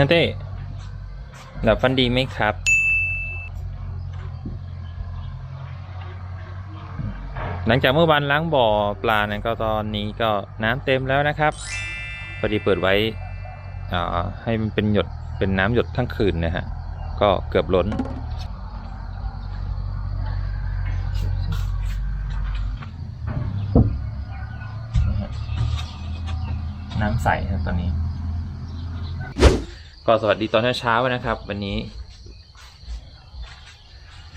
นาเต้หลับฟันดีไหมครับ หลังจากเมื่อวานล้างบ่อปลาเนี่ยก็ตอนนี้ก็น้ำเต็มแล้วนะครับพอดีเปิดไว้อ่าให้มันเป็นหยดเป็นน้ำหยดทั้งคืนนะฮะ ก็เกือบล้นน้ำใสครับตอนนี้ ก็สวัสดีตอนเช้าๆนะครับ วันนี้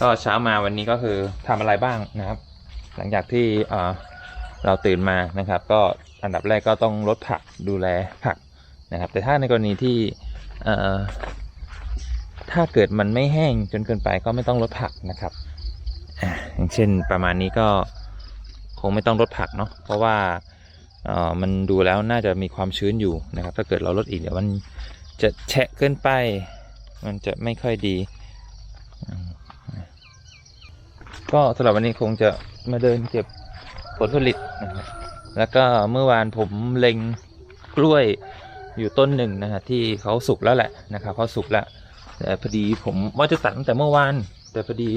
ก็เช้ามาวันนี้ก็คือทำอะไรบ้างนะครับ หลังจากที่เราตื่นมานะครับ ก็อันดับแรกก็ต้องลดผักดูแลผักนะครับ แต่ถ้าในกรณีที่ถ้าเกิดมันไม่แห้งจนเกินไปก็ไม่ต้องลดผักนะครับอย่างเช่นประมาณนี้ก็คงไม่ต้องลดผักเนาะเพราะว่ามันดูแล้วน่าจะมีความชื้นอยู่นะครับ ถ้าเกิดเราลดอีกเดี๋ยวมัน จะแฉะเกินไป มันจะไม่ค่อยดี ก็สำหรับวันนี้คงจะมาเดินเก็บผลผลิตนะครับแล้วก็เมื่อวานผมเล็งกล้วยอยู่ต้นหนึ่งนะฮะที่เขาสุกแล้วแหละนะครับเขาสุกแล้วแต่พอดีผมว่าจะตัดตั้งแต่เมื่อวาน แต่พอดี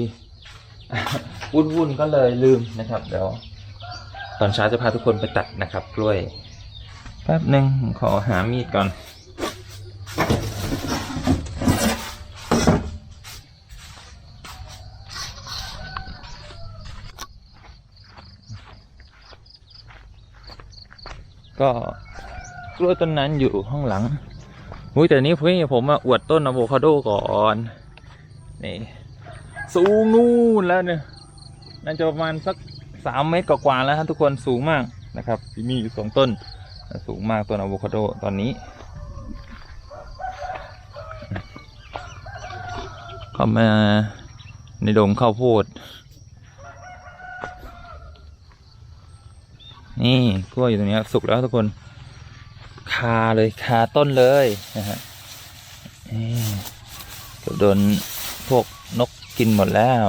วุ่นวุ่นๆก็เลยลืมนะครับ เดี๋ยวตอนเช้าจะพาทุกคนไปตัดนะครับ กล้วยแป๊บหนึ่งขอหามีดก่อน ก็กล้วยต้นนั้นอยู่ข้างหลังอุ้ยแต่นี้พี่ผมมาอวดต้นอะโวคาโดก่อนนี่สูงนู่นแล้วเนี่ยน่าจะประมาณสักสามเมตรกว่าๆแล้วครับทุกคนสูงมากนะครับมีอยู่สองต้น สูงมากต้นอะโวคาโดตอนนี้เข้ามาในดงข้าวโพด นี่กล้วยอยู่ตรงนี้สุกแล้วทุกคน คาเลยคาต้นเลยนะฮะนี่เกือบโดนพวกนกกินหมดแล้ว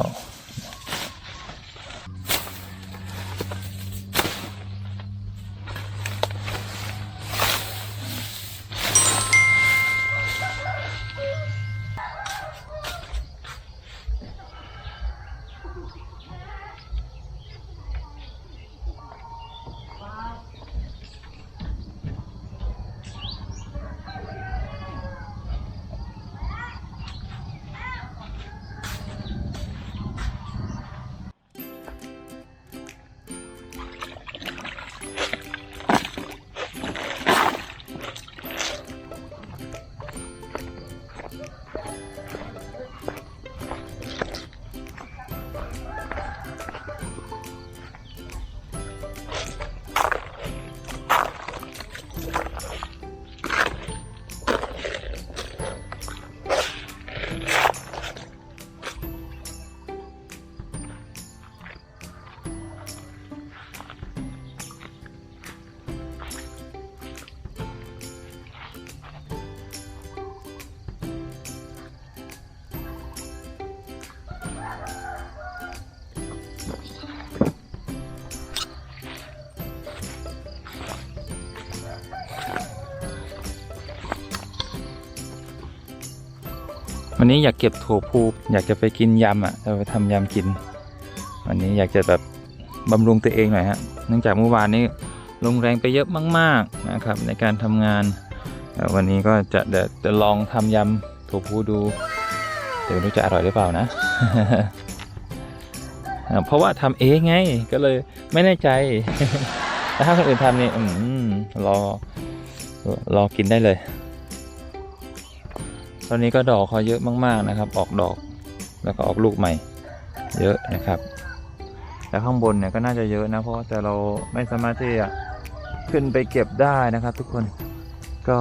วันนี้อยากเก็บถั่วพูอยากจะไปกินยำอะจะไปทำยำกิน วันนี้อยากจะแบบบำรุงตัวเองหน่อยฮะเนื่องจากเมื่อวานนี้ลงแรงไปเยอะมาก ๆนะครับ ในการทำงาน วันนี้ก็จะเดี๋ยวจะลองทำยำถั่วพูดูเดี๋ยวไม่รู้จะอร่อยหรือเปล่านะเอ่อเพราะว่าทำเองไงก็เลยไม่แน่ใจแต่ถ้าคนอื่นทำนี่อืมรอรอกินได้เลย ตอนนี้ก็ดอกเขาเยอะมากๆนะครับ ออกดอกแล้วก็ออกลูกใหม่ เยอะนะครับ แต่ข้างบนเนี่ยก็น่าจะเยอะนะเพราะแต่เราไม่สามารถที่จะขึ้นไปเก็บได้นะครับ ทุกคนก็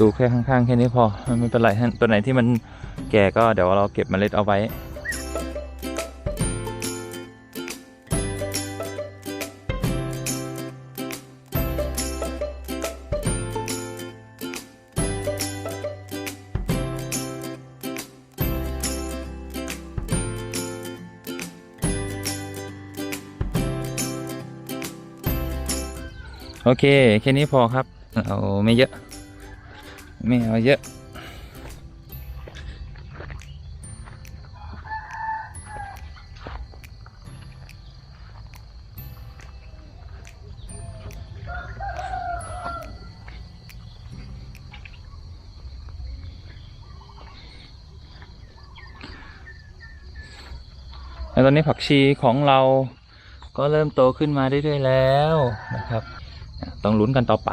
ดูแค่ข้างๆแค่นี้พอไม่เป็นไรตัวไหนที่มันแก่ก็เดี๋ยวเราเก็บเมล็ดเอาไว้ โอเค แค่นี้พอครับ เอาไม่เยอะ ไม่เอาเยอะ แล้วตอนนี้ผักชีของเราก็เริ่มโตขึ้นมาเรื่อยๆแล้วนะครับ ต้องลุ้นกันต่อไป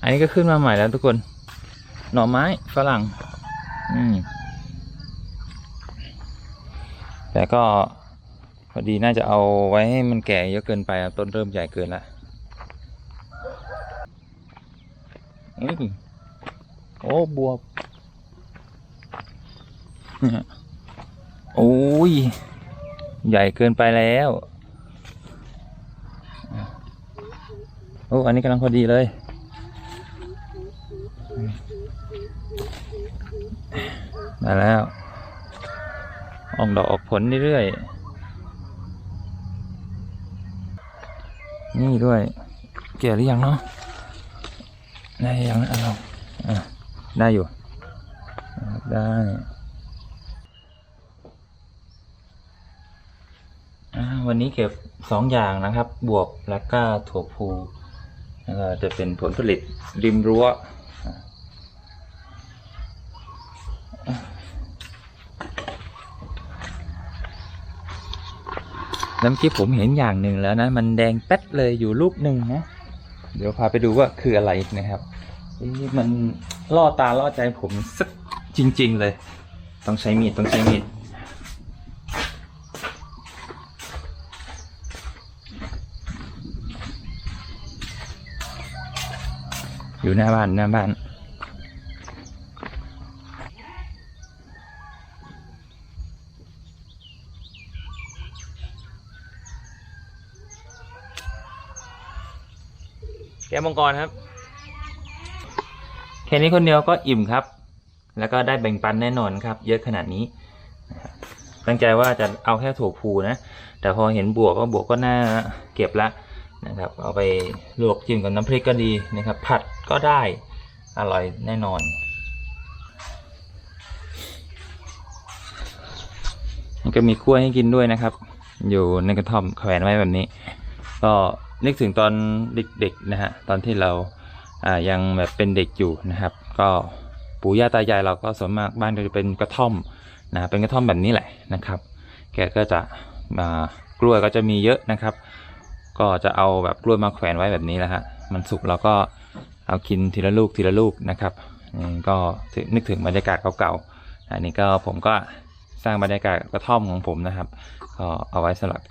อันนี้ก็ขึ้นมาใหม่แล้วทุกคน หน่อไม้ฝรั่ง อืม แต่ก็พอดีน่าจะเอาไว้ให้มันแก่เยอะเกินไปต้นเริ่มใหญ่เกินละอื้อโอ้บวบโอ้ย ใหญ่เกินไปแล้ว โอ้ อันนี้กำลังพอดีเลยมาแล้ว ออกดอกออกผลเรื่อยๆ นี่ด้วย เกี่ยหรือยังเนาะ ได้ยังนะเราได้อยู่ ได้อ่าวันนี้เก็บสองอย่างนะครับ บวบและก็ถั่วพู แล้วก็จะเป็นผลผลิตริมรั้วอ่าแล้วเมื่อกี้ผมเห็นอย่างหนึ่งแล้วนะ มันแดงแป๊ดเลยอยู่ลูกหนึ่งนะ เดี๋ยวพาไปดูว่าคืออะไรนะครับมันล่อตาล่อใจผมสักจริง ๆ เลย ต้องใช้มีดต้องใช้มีด อยู่หน้าบ้านหน้าบ้าน แก้วมังกรครับ แค่นี้คนเดียวก็อิ่มครับ แล้วก็ได้แบ่งปันแน่นอนครับ เยอะขนาดนี้ ตั้งใจว่าจะเอาแค่ถั่วพูนะ แต่พอเห็นบวกก็บวกก็น่าเก็บละ นะครับเอาไปลวกจิ้มกับน้ำพริกก็ดีนะครับ ผัดก็ได้อร่อยแน่นอนมันก็มีกล้วให้กินด้วยนะครับ อยู่ในกระท่อมแขวนไว้แบบนี้ ก็นึกถึงตอนเด็กๆนะฮะตอนที่เราอ่ายังแบบเป็นเด็กอยู่นะครับ ก็ปู่ย่าตายายเราก็ส่วนมากบ้านก็จะเป็นกระท่อมนะเป็นกระท่อมแบบนี้แหละนะครับ แกก็จะมากล้วยก็จะมีเยอะนะครับ ก็จะเอาแบบกล้วยมาแขวนไว้แบบนี้แหละฮะ มันสุกเราก็เอากินทีละลูกทีละลูกนะครับอืมก็นึกถึงบรรยากาศเก่าๆ อันนี้ก็ผมก็สร้างบรรยากาศกระท่อมของผมนะครับ ก็เอาไว้สำหรับ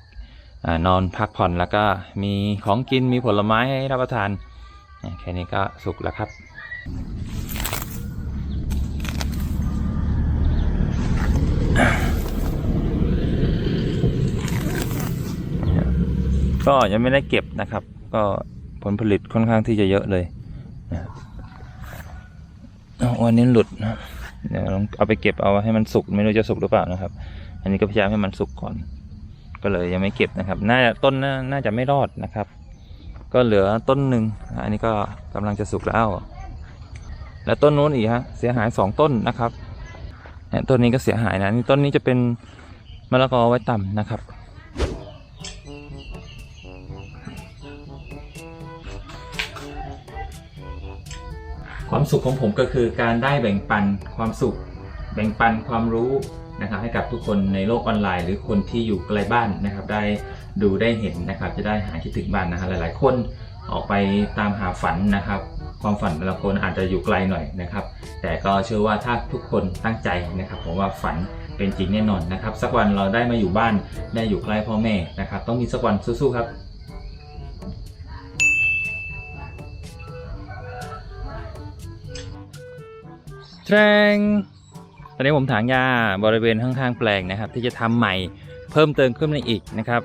อนอนพักผ่อนแล้วก็มีของกินมีผลไม้ให้รับประทานแค่นี้ก็สุกแล้วครับ ก็ยังไม่ได้เก็บนะครับ ก็ผลผลิตค่อนข้างที่จะเยอะเลยนะวันนี้หลุดนะเดี๋ยวลองเอาไปเก็บเอาให้มันสุกไม่รู้จะสุกหรือเปล่านะครับ อันนี้ก็พยายามให้มันสุกก่อน ก็เลยยังไม่เก็บนะครับ น่าจะต้นน่าจะไม่รอดนะครับ ก็เหลือต้นหนึ่งอันนี้ก็กำลังจะสุกแล้ว แล้วต้นนู้นอีกฮะเสียหายสองต้นนะครับต้นนี้ก็เสียหายนะนี่ต้นนี้จะเป็นมะละกอไว้ต่ำนะครับ ความสุขของผมก็คือการได้แบ่งปันความสุข แบ่งปันความรู้นะครับให้กับทุกคนในโลกออนไลน์ หรือคนที่อยู่ไกลบ้านนะครับ ได้ดูได้เห็นนะครับ จะได้หายคิดถึงบ้านนะครับหลาย ๆ คนออกไปตามหาฝันนะครับ ความฝันแต่ละคนอาจจะอยู่ไกลหน่อยนะครับ แต่ก็เชื่อว่าถ้าทุกคนตั้งใจนะครับผมว่าฝันเป็นจริงแน่นอนนะครับ สักวันเราได้มาอยู่บ้านได้อยู่ใกล้พ่อแม่นะครับ ต้องมีสักวันสู้ๆครับ แทงตอนนี้ผมถางหญ้าบริเวณข้างๆแปลงนะครับ ที่จะทำใหม่เพิ่มเติมขึ้นมาอีกนะครับ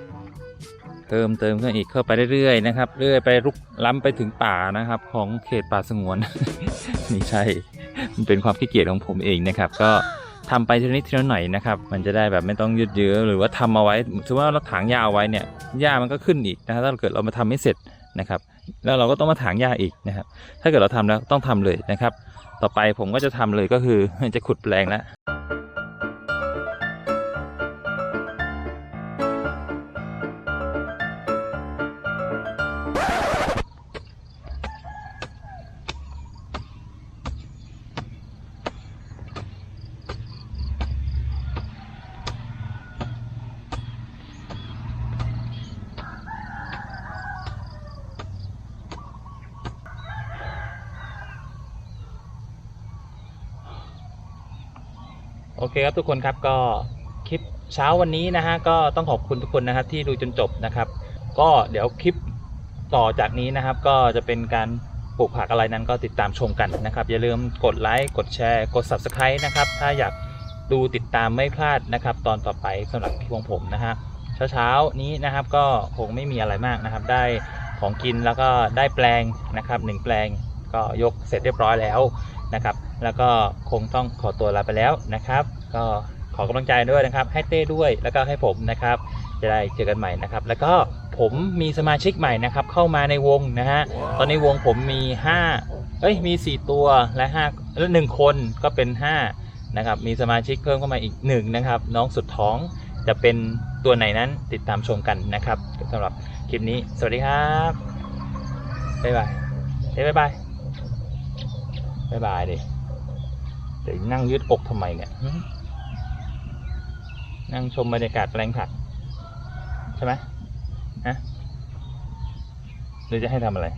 เพิ่มเติมขึ้นอีกเข้าไปเรื่อยๆนะครับ เรื่อยไปลุกล้ำไปถึงป่านะครับ ของเขตป่าสงวนนี่ใช่ มันเป็นความขี้เกียจของผมเองนะครับ ก็ทำไปทีนิดทีละหน่อยนะครับ มันจะได้แบบไม่ต้องยืดเยื้อหรือว่าทำเอาไว้ถือว่าเราถางหญ้าเอาไว้เนี่ยหญ้ามันก็ขึ้นอีกนะครับถ้าเกิดเรามาทำไม่เสร็จนะครับ แล้วเราก็ต้องมาถางหญ้าอีกนะครับ ถ้าเกิดเราทำแล้วต้องทำเลยนะครับ ต่อไปผมก็จะทำเลยก็คือจะขุดแปลงแล้ว โอเคครับทุกคนครับก็คลิปเช้าวันนี้นะฮะก็ต้องขอบคุณทุกคนนะครับที่ดูจนจบนะครับ ก็เดี๋ยวคลิปต่อจากนี้นะครับ ก็จะเป็นการปลูกผักอะไรนั้นก็ติดตามชมกันนะครับ อย่าลืมกดไลค์กดแชร์ กด Subscribe นะครับ ถ้าอยากดูติดตามไม่พลาดนะครับ ตอนต่อไปสำหรับคลิปของผมนะฮะเช้าๆนี้นะครับก็คงไม่มีอะไรมากนะครับ ได้ของกินแล้วก็ได้แปลงนะครับหนึ่งแปลงก็ยกเสร็จเรียบร้อยแล้วนะครับ แล้วก็คงต้องขอตัวลาไปแล้วนะครับ ก็ขอกำลังใจด้วยนะครับ ให้เต้ด้วยแล้วก็ให้ผมนะครับ จะได้เจอกันใหม่นะครับ แล้วก็ผมมีสมาชิกใหม่นะครับ เข้ามาในวงนะฮะตอนนี้วงผมมี 5 เอ้ยมี 4 ตัวและ5แล้วหนึ่งคนก็เป็น 5 นะครับ มีสมาชิกเพิ่มเข้ามาอีก 1 นะครับ น้องสุดท้องจะเป็นตัวไหนนั้นติดตามชมกันนะครับสำหรับคลิปนี้ สวัสดีครับบ๊ายบายเฮ้ยบ๊ายบายบายบายดิ เดี๋ยวนั่งยืดอกทำไมเนี่ยนั่งชมบรรยากาศแปลงผักใช่ไหมฮะหรือจะให้ทำอะไร